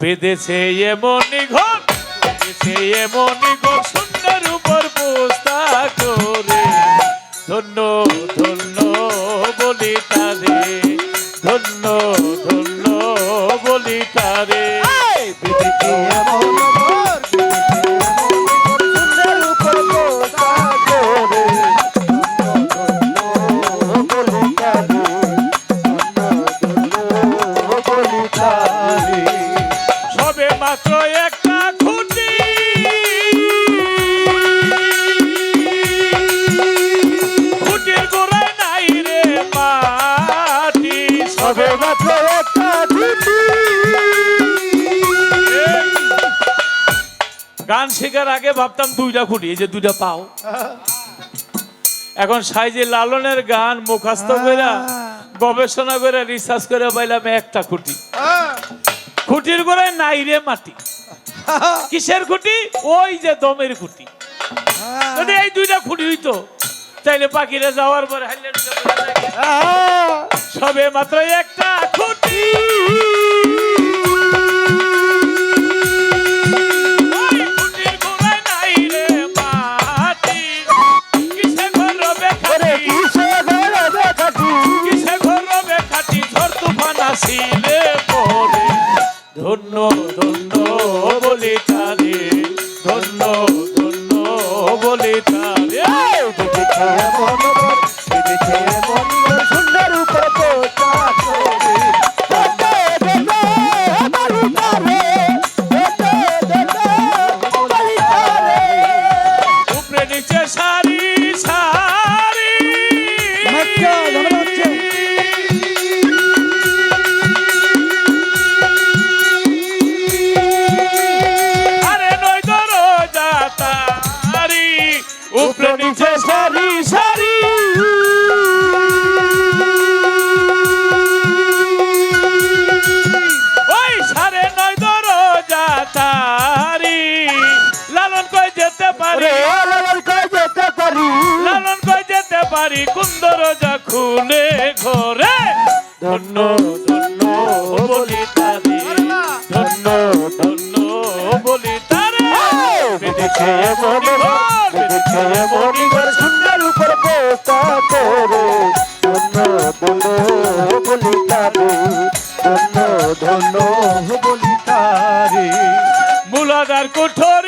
বেঁধেছে এমনই ঘর, বেঁধেছে মনি ঘর, সুন্দর উপর পোস্তা করে। ধন্য ধন্য বলি তারে, ধন্য ধন্য বলি তারে। শেখার আগে ভাবতাম দুইটা খুঁটি এই যে দুইটা পাও। এখন সাইজে লালনের গান মুখাস্ত করে গবেষণা করে রিসার্চ করে পাইলাম একটা খুঁটি। খুঁটির গোড়ায় নাই রে মাটি। কিসের খুঁটি? ওই যে দমের খুঁটি। যদি এই দুইটা খুঁটি হইতো তাইলে পাখিরা যাওয়ার পরে। সবে মাত্র একটা খুঁটি। ধন্য যেতে পারি কোন খুলে ঘরে ধন্য ধন্য বলি তারে ধন্য ধন্য বলি তারে বিদেশে ঘর, বিদেশে এমন ঘর, সুন্দর উপর পোতা করে। ধন্য, ধন্য বলি তারে, ধন্য, ধন্য বলি তারে। মুলাদার কুঠরি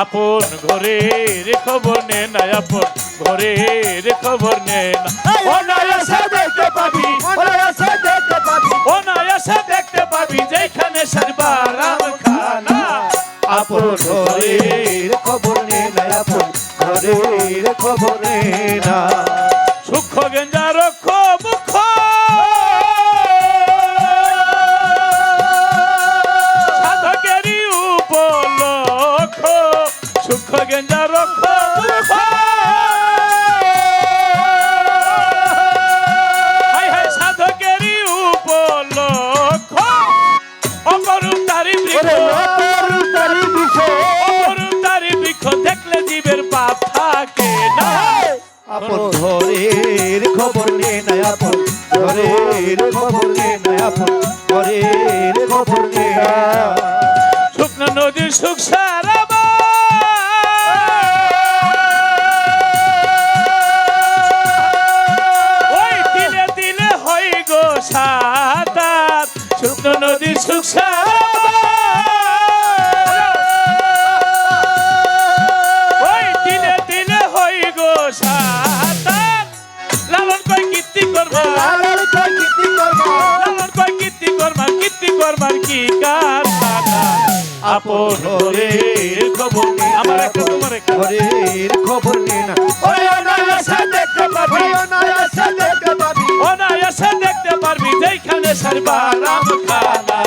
আপন ঘরে রে খবর নে না আপন ঘরে রে খবর নে না। অনায়াসে দেখতে পাবি অনায়াসে দেখতে পাবি, অনায়াসে দেখতে পাবি যেইখানে সর্বারাম খানা আপন ঘরের খবর নে না আপন ঘরের খবর নে না। সুখ গেঞ্জা রক্ষ আপন ঘরের খবর নে না আপন। ঘরের খবর নে না আপন। ঘরের খবর নে শুকনো নদীর সুখ সারাবা আপন খবর নে আমার একটা তোমার একটা। ঘরের খবর নে না। ওরে অনায়াসে দেখতে পাবি অনায়াসে দেখতে পাবি অনায়াসে দেখতে পারবি যেইখানে সর্বারাম খানা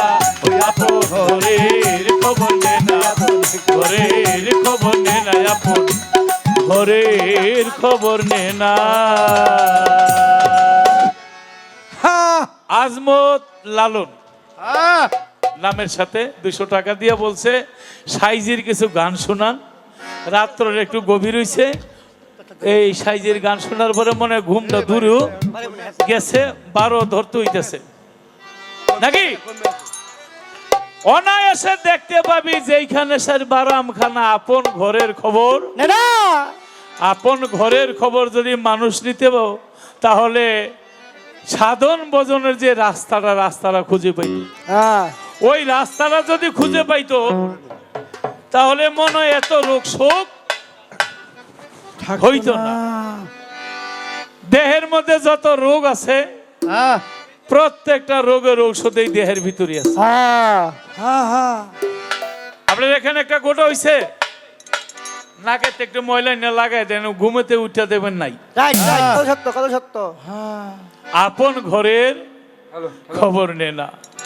ওই আপন ঘরের খবর নে। না ঘরের খবর নে না আপন খবর নে। না আজমত লালন। হ্যাঁ নামের সাথে দুশো টাকা দিয়ে বলছে সাইজির কিছু গান শোনান। রাত্রের একটু গভীর হইছে। এই সাইজির গান শোনার পরে মনে ঘুমটা দূরেও গেছে বারো ধরতে হইতেছে। নাকি? অনায়াসে দেখতে পাবি যেইখানে স্যার বারাম খানা আপন ঘরের খবর। না আপন ঘরের খবর যদি মানুষ নিতে তাহলে সাধন ভজনের যে রাস্তাটা রাস্তাটা খুঁজে পাইত হ্যাঁ। ওই রাস্তাটা যদি খুঁজে পাইতো তাহলে মনে হয় এত রোগ শোক হইতো না। দেহের মধ্যে যত রোগ আছে প্রত্যেকটা রোগের ঔষধেই দেহের ভিতরে আছে। আপনার এখানে একটা গোটা হইছে? নাকেতে একটু ময়লা না লাগাই দেন ঘুমেতে উঠা দেবেন নাই। Right right. কত সত্য সত্য। হ্যাঁ আপন ঘরের খবর নে না।